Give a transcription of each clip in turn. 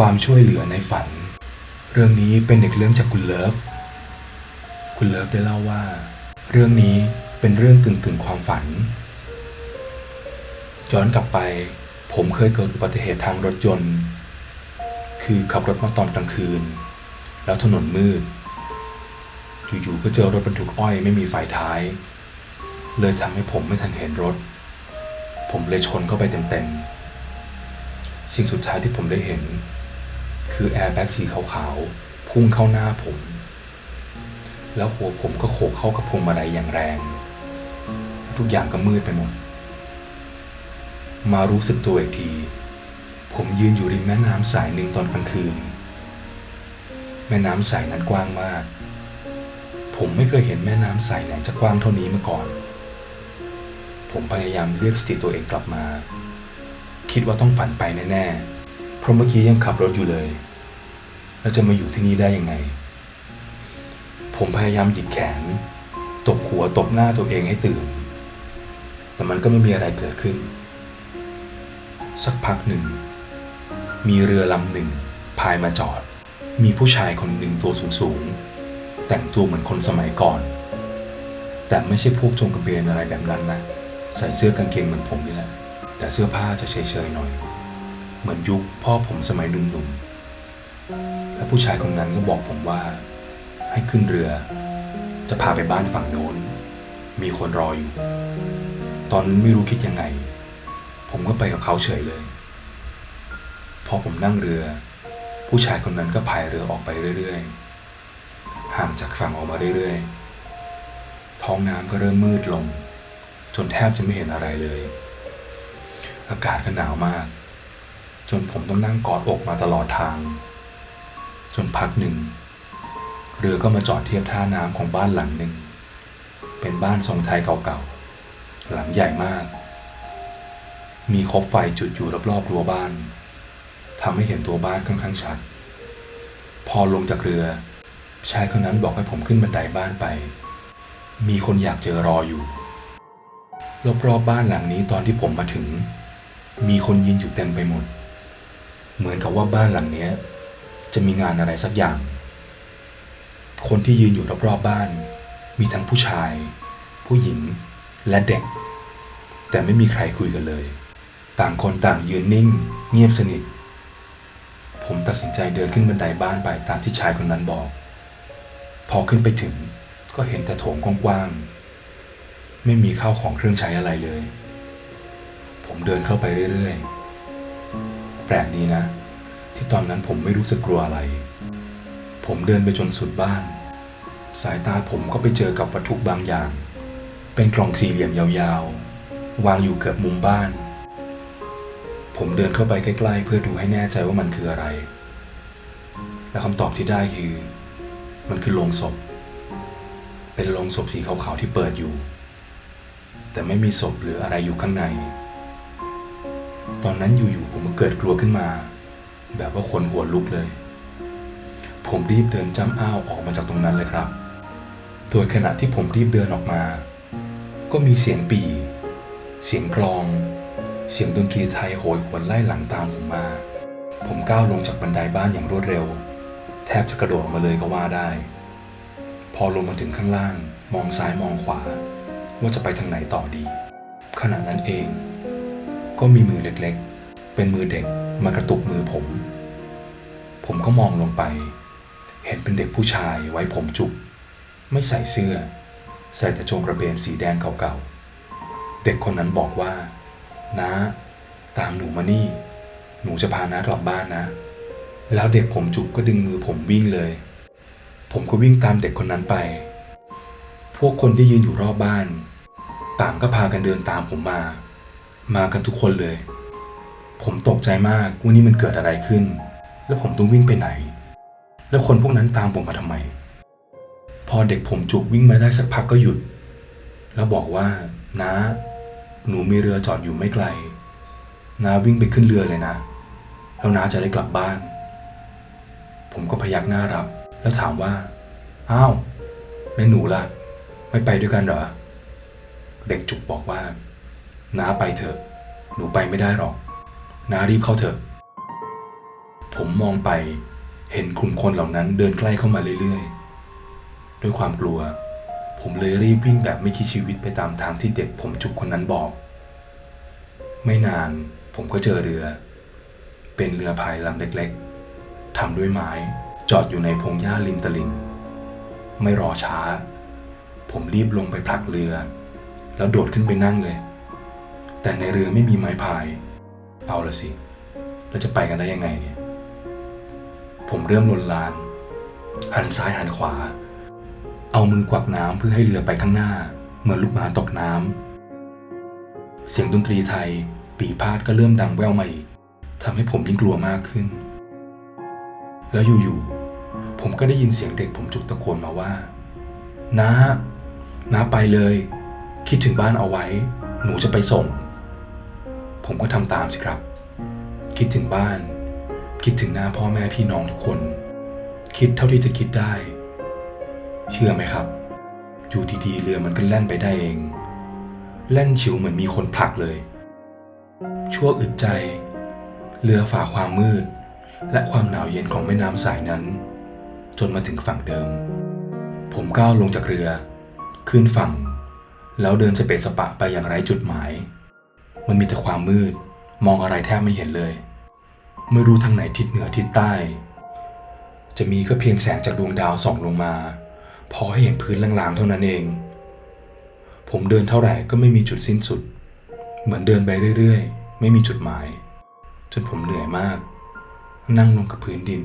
ความช่วยเหลือในฝัน เรื่องนี้เป็นเด็กเรื่องจากคุณเลิฟ คุณเลิฟได้เล่าว่า เรื่องนี้เป็นเรื่องกึ่งกึ่งความฝัน ย้อนกลับไป ผมเคยเกิดอุบัติเหตุทางรถยนต์ คือขับรถมาตอนกลางคืน แล้วถนนมืด อยู่ๆก็เจอรถบรรทุกอ้อยไม่มีไฟท้าย เลยทำให้ผมไม่ทันเห็นรถ ผมเลยชนเข้าไปเต็มๆสิ่งสุดท้ายที่ผมได้เห็น คือแอร์แบ็กสีขาวๆพุ่งเข้าหน้าผม แล้วหัวผมก็โขกเข้ากับพวงมาลัยอย่างแรง ทุกอย่างก็มืดไปหมด มารู้สึกตัวอีกที ผมยืนอยู่ริมแม่น้ำสายหนึ่งตอนกลางคืน แม่น้ำสายนั้นกว้างมาก ผมไม่เคยเห็นแม่น้ำสายไหนจะกว้างเท่านี้มาก่อน ผมพยายามเรียกสติตัวเองกลับมา คิดว่าต้องฝันไปแน่ๆ เพราะเมื่อกี้ยังขับรถอยู่เลย แล้วจะมาอยู่ที่นี่ได้ยังไง ผมพยายามหยิกแขน ตบหัวตบหน้าตัวเองให้ตื่น แต่มันก็ไม่มีอะไรเกิดขึ้น สักพักหนึ่ง มีเรือลำหนึ่งพายมาจอด มีผู้ชายคนหนึ่งตัวสูงๆแต่งตัวเหมือนคนสมัยก่อน แต่ไม่ใช่พวกจงกระเบนอะไรแบบนั้นนะ ใส่เสื้อกางเกงเหมือนผมนี่แหละ แต่เสื้อผ้าจะเฉยๆหน่อย เหมือนยุคพ่อผมสมัยหนุ่มๆ และผู้ชายคนนั้นก็บอกผมว่า ให้ขึ้นเรือ จะพาไปบ้านฝั่งโน้น มีคนรออยู่ ตอนนั้นไม่รู้คิดยังไง ผมก็ไปกับเขาเฉยเลย พอผมนั่งเรือ ผู้ชายคนนั้นก็พายเรือออกไปเรื่อยๆ ห่างจากฝั่งออกมาเรื่อยๆ ท้องน้ำก็เริ่มมืดลง จนแทบจะไม่เห็นอะไรเลย อากาศก็หนาวมาก จนผมต้องนั่งกอดอกมาตลอดทาง จนพักหนึ่ง เรือก็มาจอดเทียบท่าน้ำของบ้านหลังหนึ่ง เป็นบ้านทรงไทยเก่าๆ หลังใหญ่มาก มีคบไฟจุดอยู่รอบๆรั้วบ้านทำให้เห็นตัวบ้านค่อนข้างชัด พอลงจากเรือ ชายคนนั้นบอกให้ผมขึ้นบันไดบ้านไป มีคนอยากเจอรออยู่ รอบๆบ้านหลังนี้ตอนที่ผมมาถึง มีคนยืนอยู่เต็มไปหมด เหมือนกับว่าบ้านหลังเนี้ย จะมีงานอะไรสักอย่าง คนที่ยืนอยู่รอบๆบ้าน มีทั้งผู้ชาย ผู้หญิงและเด็ก แต่ไม่มีใครคุยกันเลย ต่างคนต่างยืนนิ่ง เงียบสนิท ผมตัดสินใจเดินขึ้นบันไดบ้านไปตามที่ชายคนนั้นบอก พอขึ้นไปถึงก็เห็นแต่โถงกว้างๆ ไม่มีข้าวของเครื่องใช้อะไรเลย ผมเดินเข้าไปเรื่อยๆ แปลกดีนะ ที่ตอนนั้นผมไม่รู้สึกกลัวอะไร ผมเดินไปจนสุดบ้าน สายตาผมก็ไปเจอกับวัตถุบางอย่าง เป็นกล่องสี่เหลี่ยมยาวๆ วางอยู่เกือบมุมบ้าน ผมเดินเข้าไปใกล้ๆ เพื่อดูให้แน่ใจว่ามันคืออะไร และคำตอบที่ได้คือ มันคือโลงศพ เป็นโลงศพสีขาวๆที่เปิดอยู่ แต่ไม่มีศพหรืออะไรอยู่ข้างใน ตอนนั้นอยู่ๆผมเกิดกลัวขึ้นมา แบบว่าขนหัวลุกเลย ผมรีบเดินจ้ำอ้าวออกมาจากตรงนั้นเลยครับ โดยขณะที่ผมรีบเดินออกมา ก็มีเสียงปี่ เสียงกลอง เสียงดนตรีไทยโหยหวนไล่หลังตามผมมา ผมก้าวลงจากบันไดบ้านอย่างรวดเร็ว แทบจะกระโดดออกมาเลยก็ว่าได้ พอลงมาถึงข้างล่าง มองซ้ายมองขวา ว่าจะไปทางไหนต่อดี ขณะนั้นเอง ก็มีมือเล็กๆ เป็นมือเด็กมากระตุกมือผม ผมก็มองลงไป เห็นเป็นเด็กผู้ชายไว้ผมจุก ไม่ใส่เสื้อ ใส่แต่โจงกระเบนสีแดงเก่าๆ เด็กคนนั้นบอกว่าน้าตามหนูมานี่ หนูจะพาน้ากลับบ้านนะ แล้วเด็กผมจุกก็ดึงมือผมวิ่งเลย ผมก็วิ่งตามเด็กคนนั้นไป พวกคนที่ยืนอยู่รอบบ้าน ต่างก็พากันเดินตามผมมา มากันทุกคนเลย ผมตกใจมากว่านี่มันเกิดอะไรขึ้น แล้วผมต้องวิ่งไปไหน แล้วคนพวกนั้นตามผมมาทำไม พอเด็กผมจุกวิ่งมาได้สักพักก็หยุด แล้วบอกว่าน้าหนูมีเรือจอดอยู่ไม่ไกลน้าวิ่งไปขึ้นเรือเลยนะ แล้วน้าจะได้กลับบ้าน ผมก็พยักหน้ารับ แล้วถามว่า อ้าว แล้วหนูล่ะ ไม่ไปด้วยกันเหรอ เด็กจุกบอกว่า น้าไปเถอะ หนูไปไม่ได้หรอก น้ารีบเข้าเถอะ ผมมองไปเห็นกลุ่มคนเหล่านั้นเดินใกล้เข้ามาเรื่อยๆ ด้วยความกลัว ผมเลยรีบวิ่งแบบไม่คิดชีวิตไปตามทางที่เด็กผมจุกคนนั้นบอก ไม่นานผมก็เจอเรือ เป็นเรือพายลำเล็กๆทำด้วยไม้จอดอยู่ในพงหญ้าริมตลิ่ง ไม่รอช้า ผมรีบลงไปผลักเรือ แล้วโดดขึ้นไปนั่งเลย แต่ในเรือไม่มีไม้พาย เอาละสิแล้วจะไปกันได้ยังไงเนี่ย ผมเริ่มลนลาน หันซ้ายหันขวา เอามือกวักน้ำเพื่อให้เรือไปข้างหน้า เหมือนลูกหมาตกน้ำ เสียงดนตรีไทย ปีพาดก็เริ่มดังแว่วมาอีกทำให้ผมยิ่งกลัวมากขึ้น แล้วอยู่ๆ ผมก็ได้ยินเสียงเด็กผมจุกตะโกนมาว่าน้าน้าไปเลย คิดถึงบ้านเอาไว้ หนูจะไปส่ง ผมก็ทำตามสิครับ คิดถึงบ้าน คิดถึงหน้าพ่อแม่พี่น้องทุกคน คิดเท่าที่จะคิดได้ เชื่อไหมครับอยู่ดีๆเรือมันก็แล่นไปได้เอง แล่นฉิวเหมือนมีคนผลักเลย ชั่วอึดใจ เรือฝ่าความมืด และความหนาวเย็นของแม่น้ำสายนั้น จนมาถึงฝั่งเดิม ผมก้าวลงจากเรือ ขึ้นฝั่ง แล้วเดินสเปะสปะไปอย่างไร้จุดหมาย มันมีแต่ความมืด มองอะไรแทบไม่เห็นเลย ไม่รู้ทางไหนทิศเหนือทิศใต้ จะมีก็เพียงแสงจากดวงดาวส่องลงมา พอให้เห็นพื้นลางๆเท่านั้นเอง ผมเดินเท่าไหร่ก็ไม่มีจุดสิ้นสุด เหมือนเดินไปเรื่อยๆ ไม่มีจุดหมาย จนผมเหนื่อยมาก นั่งลงกับพื้นดิน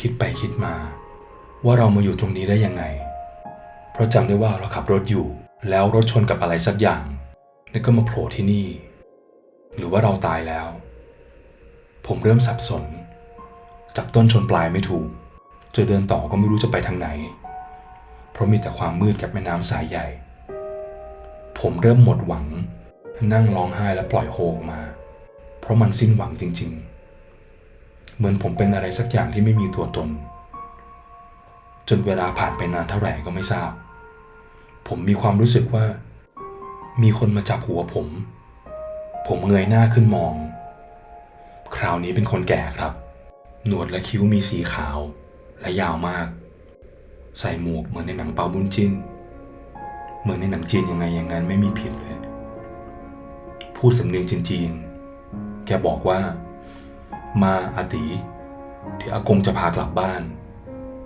คิดไปคิดมา ว่าเรามาอยู่ตรงนี้ได้ยังไง เพราะจำได้ว่าเราขับรถอยู่ แล้วรถชนกับอะไรสักอย่างแล้วก็มาโผล่ที่นี่ หรือว่าเราตายแล้ว ผมเริ่มสับสน จับต้นชนปลายไม่ถูก จะเดินต่อก็ไม่รู้จะไปทางไหน เพราะมีแต่ความมืดกับแม่น้ำสายใหญ่ ผมเริ่มหมดหวัง นั่งร้องไห้และปล่อยโฮออกมา เพราะมันสิ้นหวังจริง ๆ เหมือนผมเป็นอะไรสักอย่างที่ไม่มีตัวตน จนเวลาผ่านไปนานเท่าไหร่ก็ไม่ทราบ ผมมีความรู้สึกว่า มีคนมาจับหัวผม ผมเงยหน้าขึ้นมอง คราวนี้เป็นคนแก่ครับ หนวดและคิ้วมีสีขาว และยาวมาก ใส่หมวกเหมือนในหนังเปาบุญจินเหมือนในหนังจีนยังไงอย่างนั้นไม่มีผิดเลย พูดสำเนียงจีนๆแกบอกว่า มาอาติเดี๋ยวอากงจะพากลับบ้าน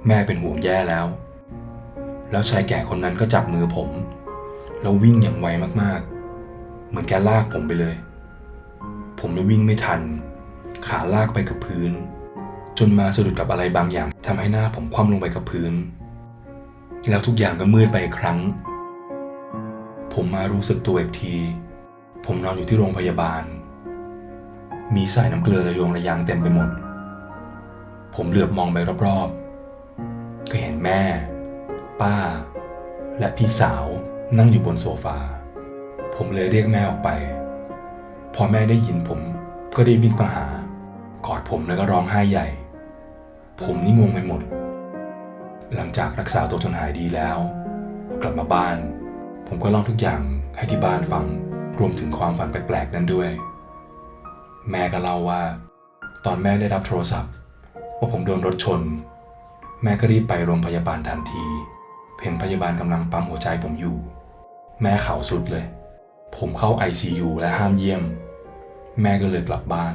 แม่เป็นห่วงแย่แล้ว แล้วชายแก่คนนั้นก็จับมือผม แล้ววิ่งอย่างไวมากๆ เหมือนแกลากผมไปเลย ผมเลยวิ่งไม่ทัน ขาลากไปกับพื้น จนมาสะดุดกับอะไรบางอย่างทำให้หน้าผมคว่ำลงไปกับพื้น แล้วทุกอย่างก็มืดไปอีกครั้ง ผมมารู้สึกตัวอีกที ผมนอนอยู่ที่โรงพยาบาล มีสายน้ำเกลือระยงระยางเต็มไปหมด ผมเหลือบมองไปรอบๆ ก็เห็นแม่ ป้า และพี่สาวนั่งอยู่บนโซฟา ผมเลยเรียกแม่ออกไป พอแม่ได้ยินผมก็ได้วิ่งมาหา กอดผมแล้วก็ร้องไห้ใหญ่ ผมนี่งงไปหมด หลังจากรักษาตัวจนหายดีแล้ว กลับมาบ้าน ผมก็เล่าทุกอย่างให้ที่บ้านฟังรวมถึงความฝันแปลกๆนั้นด้วย แม่ก็เล่าว่า ตอนแม่ได้รับโทรศัพท์ว่าผมโดนรถชน แม่ก็รีบไปโรงพยาบาลทันทีเห็นพยาบาลกำลังปั๊มหัวใจผมอยู่ แม่เข่าสุดเลย ผมเข้า ICU และห้ามเยี่ยม แม่ก็เลยกลับบ้าน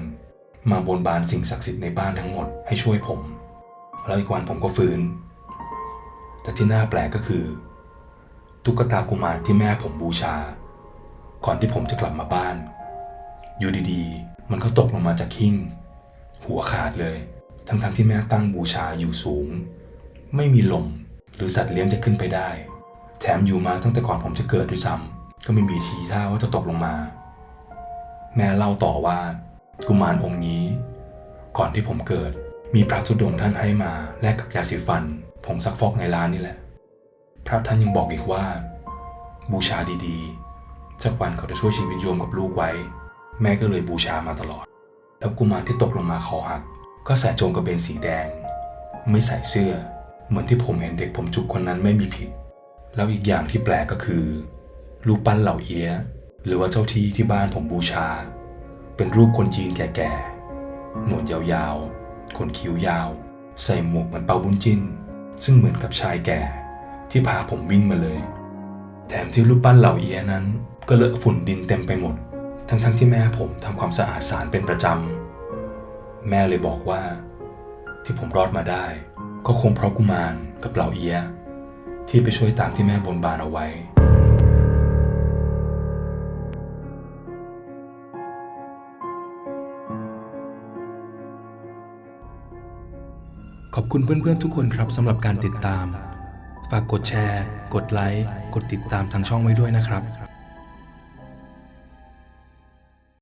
มาบนบานสิ่งศักดิ์สิทธิ์ในบ้านทั้งหมดให้ช่วยผม แล้วอีกวันผมก็ฟื้น แต่ที่น่าแปลกก็คือ ตุ๊กตากุมารที่แม่ผมบูชา ก่อนที่ผมจะกลับมาบ้าน อยู่ดีๆ มันก็ตกลงมาจากหิ้ง หัวขาดเลย ทั้งๆที่แม่ตั้งบูชาอยู่สูง ไม่มีลมหรือสัตว์เลี้ยงจะขึ้นไปได้ แถมอยู่มาตั้งแต่ก่อนผมจะเกิดด้วยซ้ำ ก็ไม่มีทีท่าว่าจะตกลงมา แม่เล่าต่อว่า กุมารองค์นี้ ก่อนที่ผมเกิด มีพระธุดงท่านให้มาแลกกับยาสีฟัน ผมซักฟอกในร้านนี่แหละ พระท่านยังบอกอีกว่า บูชาดีๆสักวันเขาจะช่วยชีวิตโยมกับลูกไว้ แม่ก็เลยบูชามาตลอด แล้วกุมารที่ตกลงมาคอหัก ก็ใส่โจงกระเบนสีแดง ไม่ใส่เสื้อ เหมือนที่ผมเห็นเด็กผมจุกคนนั้นไม่มีผิด แล้วอีกอย่างที่แปลกก็คือ รูปปั้นเหล่าเอี้ยหรือว่าเจ้าที่ที่บ้านผมบูชา เป็นรูปคนจีนแก่ๆ หนวดยาวๆ ขนคิ้วยาว ใส่หมวกเหมือนเปาบุญจินซึ่งเหมือนกับชายแก่ ที่พาผมวิ่งมาเลย แถมที่รูปปั้นเหล่าเอียนั้น ก็เลอะฝุ่นดินเต็มไปหมด ทั้งๆที่แม่ผมทำความสะอาดศาลเป็นประจำแม่เลยบอกว่า ที่ผมรอดมาได้ ก็คงเพราะกุมารกับเหล่าเอียที่ไปช่วยตามที่แม่บนบานเอาไว้ คุณเพื่อนๆทุกคนครับสำหรับการติดตาม ฝากกดแชร์ กดไลค์ กดติดตามทางช่องไว้ด้วยนะครับ